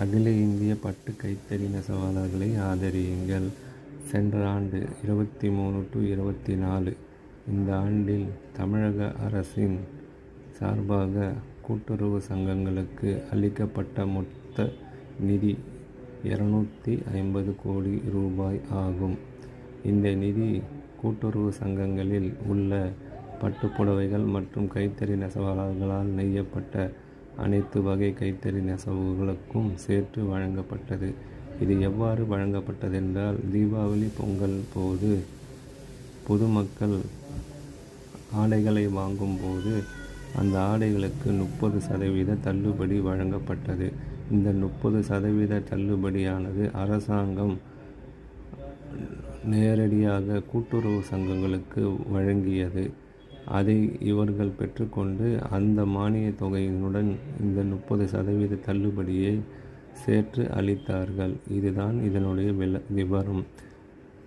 அகில இந்திய பட்டு கைத்தறி நெசவாளர்களை ஆதரியுங்கள். சென்ற ஆண்டு இருபத்தி மூணு டு இருபத்தி நாலு இந்த ஆண்டில் தமிழக அரசின் சார்பாக கூட்டுறவு சங்கங்களுக்கு அளிக்கப்பட்ட மொத்த நிதி இரநூத்தி ஐம்பது கோடி ரூபாய் ஆகும். இந்த நிதி கூட்டுறவு சங்கங்களில் உள்ள பட்டுப்புடவைகள் மற்றும் கைத்தறி நெசவாளர்களால் நெய்யப்பட்ட அனைத்து வகை கைத்தறி நெசவுகளுக்கும் சேர்த்து வழங்கப்பட்டது. இது எவ்வாறு வழங்கப்பட்டதென்றால் தீபாவளி பொங்கல் போது பொதுமக்கள் ஆடைகளை வாங்கும்போது அந்த ஆடைகளுக்கு முப்பது சதவீத தள்ளுபடி வழங்கப்பட்டது. இந்த முப்பது சதவீத தள்ளுபடியானது அரசாங்கம் நேரடியாக கூட்டுறவு சங்கங்களுக்கு வழங்கியது. அதை இவர்கள் பெற்றுக்கொண்டு அந்த மானியத் தொகையினுடன் இந்த முப்பது சதவீத தள்ளுபடியை சேர்த்து அளித்தார்கள். இதுதான் இதனுடைய வில விவரம்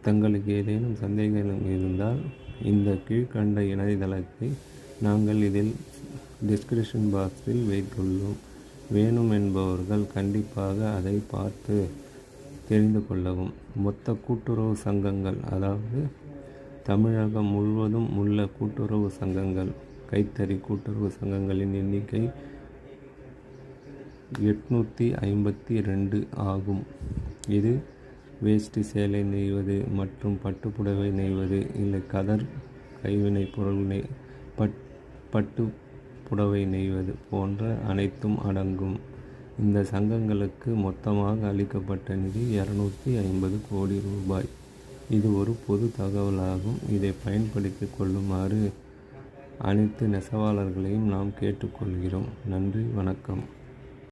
தங்களுக்கு ஏதேனும் சந்தேகம் இருந்தால் இந்த கீழ்கண்ட இணையதளத்தை நாங்கள் இதில் டிஸ்கிரிப்ஷன் பாக்ஸில் வைத்துள்ளோம். வேணும் என்பவர்கள் கண்டிப்பாக அதை பார்த்து தெரிந்து கொள்ளவும். மொத்த கூட்டுறவு சங்கங்கள் அதாவது தமிழகம் முழுவதும் உள்ள கூட்டுறவு சங்கங்கள் கைத்தறி கூட்டுறவு சங்கங்களின் எண்ணிக்கை எட்நூற்றி ஐம்பத்தி ரெண்டு ஆகும். இது வேஷ்டி சேலை நெய்வது மற்றும் பட்டுப்புடவை நெய்வது இல்லை கதர் கைவினை பொருள் நெய் பட் பட்டு புடவை நெய்வது போன்ற அனைத்தும் அடங்கும். இந்த சங்கங்களுக்கு மொத்தமாக அளிக்கப்பட்ட நிதி இரநூத்தி ஐம்பது கோடி ரூபாய். இது ஒரு பொது தகவலாகும். இதை பயன்படுத்தி கொள்ளுமாறு அனைத்து நெசவாளர்களையும் நாம் கேட்டுக்கொள்கிறோம் நன்றி வணக்கம்.